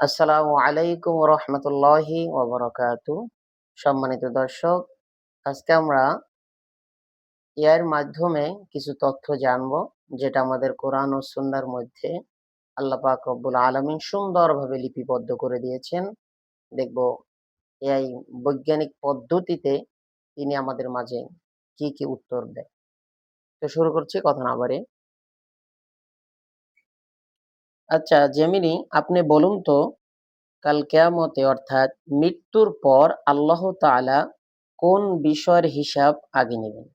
আসসালামু আলাইকুম রহমতুল্লাহি ওবরাকাতু সম্মানিত দর্শক, আজকে আমরা এর মাধ্যমে কিছু তথ্য জানব, যেটা আমাদের কোরআন ও সুন্নার মধ্যে আল্লাহ পাক রব্বুল আলমিন সুন্দরভাবে লিপিবদ্ধ করে দিয়েছেন। দেখব এই বৈজ্ঞানিক পদ্ধতিতে তিনি আমাদের মাঝে কি কি উত্তর দেয়। তো শুরু করছি, কথা না বারে আচ্ছা জেমিনি আপনি বলুন তো কাল কেয়ামতে অর্থাৎ মৃত্যুর পর আল্লাহ তাআলা কোন বিষয়ের হিসাব আগে নেবেন?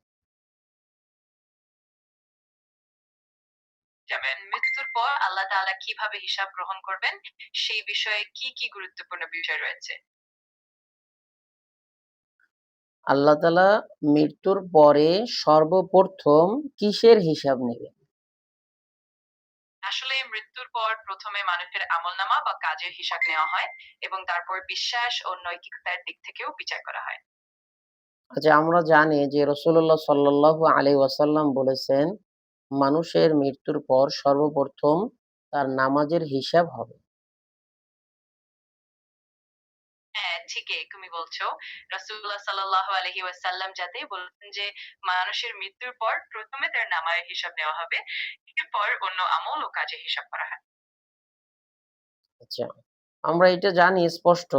যাবেন মৃত্যুর পর আল্লাহ তাআলা কীভাবে হিসাব গ্রহণ করবেন সেই বিষয়ে কি কি গুরুত্বপূর্ণ বিষয় রয়েছে? আল্লাহ তাআলা মৃত্যুর পরে সর্বপ্রথম কিসের হিসাব নেবেন? আসলে মৃত্যুর পর প্রথমে মানুষের আমলনামা বা কাজের হিসাব নেওয়া হয় এবং তারপর বিশ্বাস ও নৈতিকতার দিক থেকেও বিচার করা হয়। আচ্ছা আমরা জানি যে রসুল্লাহ সাল্লাল্লাহু আলাইহি ওয়াসাল্লাম বলেছেন মানুষের মৃত্যুর পর সর্বপ্রথম তার নামাজের হিসাব হবে। হ্যাঁ ঠিকই তুমি বলছো। রাসূলুল্লাহ সাল্লাল্লাহু আলাইহি ওয়াসাল্লাম যাতে বলেছেন যে মানুষের মৃত্যুর পর প্রথমে তার নামায়ের হিসাব নেওয়া হবে। এরপর অন্য আমল ও কাজের হিসাব করা হয় আচ্ছা আমরা এটা জানি স্পষ্ট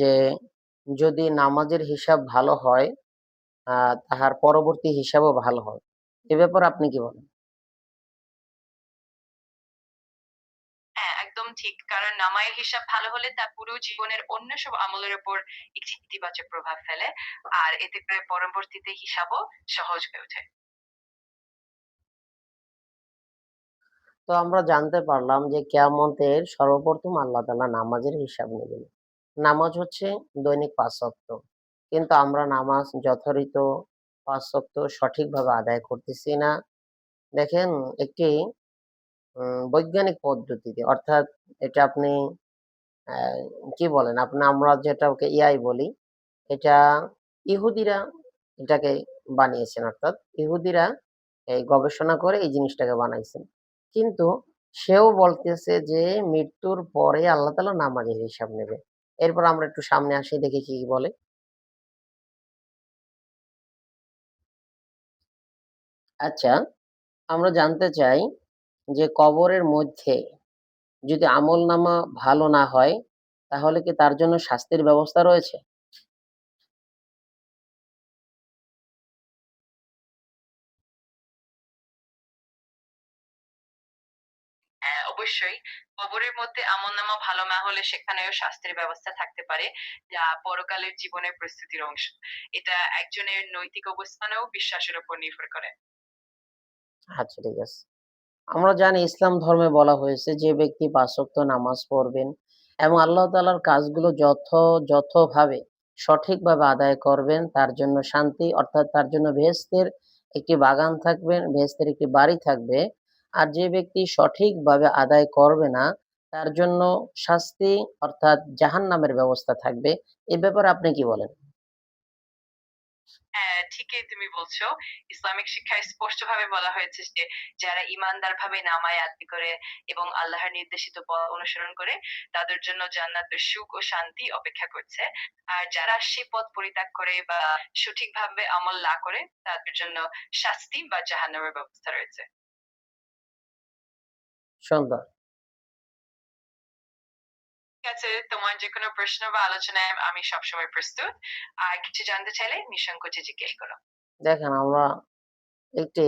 যে যদি নামাজের হিসাব ভালো হয় তাহার পরবর্তী হিসাবও ভালো হয় এ ব্যাপারে আপনি কি বলেন হ্যাঁ, একদম ঠিক। কারণ নামায়ের হিসাব ভালো হলে তা পুরো জীবনের অন্য সব আমলের উপর একটি ইতিবাচক প্রভাব ফেলে। আর এতে করে পরবর্তীতে হিসাবও সহজ হয়ে ওঠে। তো আমরা জানতে পারলাম যে কেয়ামতের সর্বপ্রথম আল্লাহ তাআলা নামাজের হিসাব নেবেন। নামাজ হচ্ছে দৈনিক পাঁচ ওয়াক্ত। কিন্তু আমরা নামাজ যথারীত পাঁচ ওয়াক্ত সঠিকভাবে আদায় করতেছি না। দেখেন একটি বৈজ্ঞানিক পদ্ধতিতে, অর্থাৎ এটা আপনি কি বলেন? আপনি, আমরা যেটা ওকে এআই বলি, এটা ইহুদিরা এটাকে বানিয়েছেন, অর্থাৎ ইহুদিরা এই গবেষণা করে এই জিনিসটাকে বানাইছেন। কিন্তু সেও বলতেছে যে, মৃত্যুর পরে আল্লাহ তাআলা নামাজের হিসাব নেবে। এরপর আমরা একটু সামনে আসি, দেখি কি বলে। আচ্ছা আমরা জানতে চাই যে, কবরের মধ্যে যদি আমল নামা ভালো না হয়, তাহলে কি তার জন্য শাস্তির ব্যবস্থা রয়েছে? অবশ্যই। কবরের মধ্যে আমলনামা ভালো না হলে সেখানেও শাস্তির ব্যবস্থা থাকতে পারে, যা পরকালের জীবনের প্রস্তুতির অংশ। এটা একজনের নৈতিক অবস্থান ও বিশ্বাসের উপর নির্ভর করে। আচ্ছা ঠিক আছে আমরা জানি ইসলাম ধর্মে বলা হয়েছে যে ব্যক্তি পাঁচ ওয়াক্ত নামাজ পড়বেন এবং আল্লাহ তালার কাজগুলো যথ যথভাবে সঠিকভাবে আদায় করবেন তার জন্য শান্তি অর্থাৎ তার জন্য বেহেশতের একটি বাগান থাকবে ভেস্তের একটি বাড়ি থাকবে আর যে ব্যক্তি সঠিকভাবে আদায় করবে না তার জন্য শাস্তি অর্থাৎ জাহান্নামের ব্যবস্থা থাকবে এ ব্যাপারে আপনি কি বলেন হ্যাঁ, ঠিকই তুমি বলছো। ইসলামিক শিক্ষায় স্পষ্টভাবে বলা হয়েছে যে, যারা ঈমানদারভাবে নামায় আদায় করে এবং আল্লাহর নির্দেশিত পথ অনুসরণ করে, তাদের জন্য জান্নাতের সুখ ও শান্তি অপেক্ষা করছে। আর যারা সে পথ পরিত্যাগ করে বা সঠিকভাবে আমল না করে, তাদের জন্য শাস্তি বা জাহান্নামের ব্যবস্থা রয়েছে। সুন্দর আছে, তোমার যেকোনো প্রশ্ন বা আলোচনায় আমি সবসময় প্রস্তুত। আর কিছু জানতে চাইলে নিঃসংকোচে জিজ্ঞেস করো। দেখেন আমরা একটি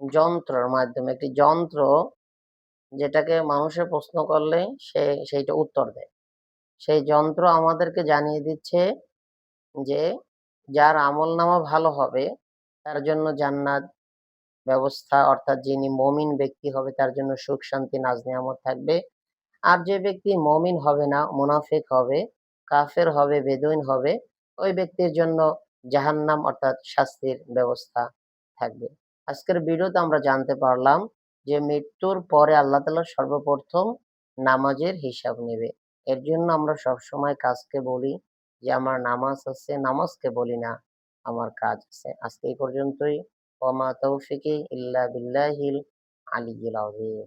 যন্ত্রের মাধ্যমে একটি যন্ত্র যেটাকে মানুষের প্রশ্ন করলে সে সেইটা উত্তর দেয় সেই যন্ত্র আমাদেরকে জানিয়ে দিচ্ছে যে যার আমলনামা ভালো হবে তার জন্য জান্নাত ব্যবস্থা, অর্থাৎ যিনি মমিন ব্যক্তি হবে, তার জন্য সুখ, শান্তি, নাজ, নিয়ামত থাকবে। আর যে ব্যক্তি মমিন হবে না, মুনাফিক হবে, কাফের হবে, বেদুইন হবে, ওই ব্যক্তির জন্য জাহান্নাম, অর্থাৎ শাস্তির ব্যবস্থা থাকবে। আজকের ভিডিওতে আমরা জানতে পারলাম যে মৃত্যুর পরে আল্লাহ তাআলা সর্বপ্রথম নামাজের হিসাব নেবে। এর জন্য আমরা সবসময় কাজকে বলি যে, আমার নামাজ আছে, নামাজকে বলি না, আমার কাজ আছে। আজকে এই পর্যন্তই। ওমা তৌফিকি ইল্লা বিল্লাহিল আলিয়্যিল আযীম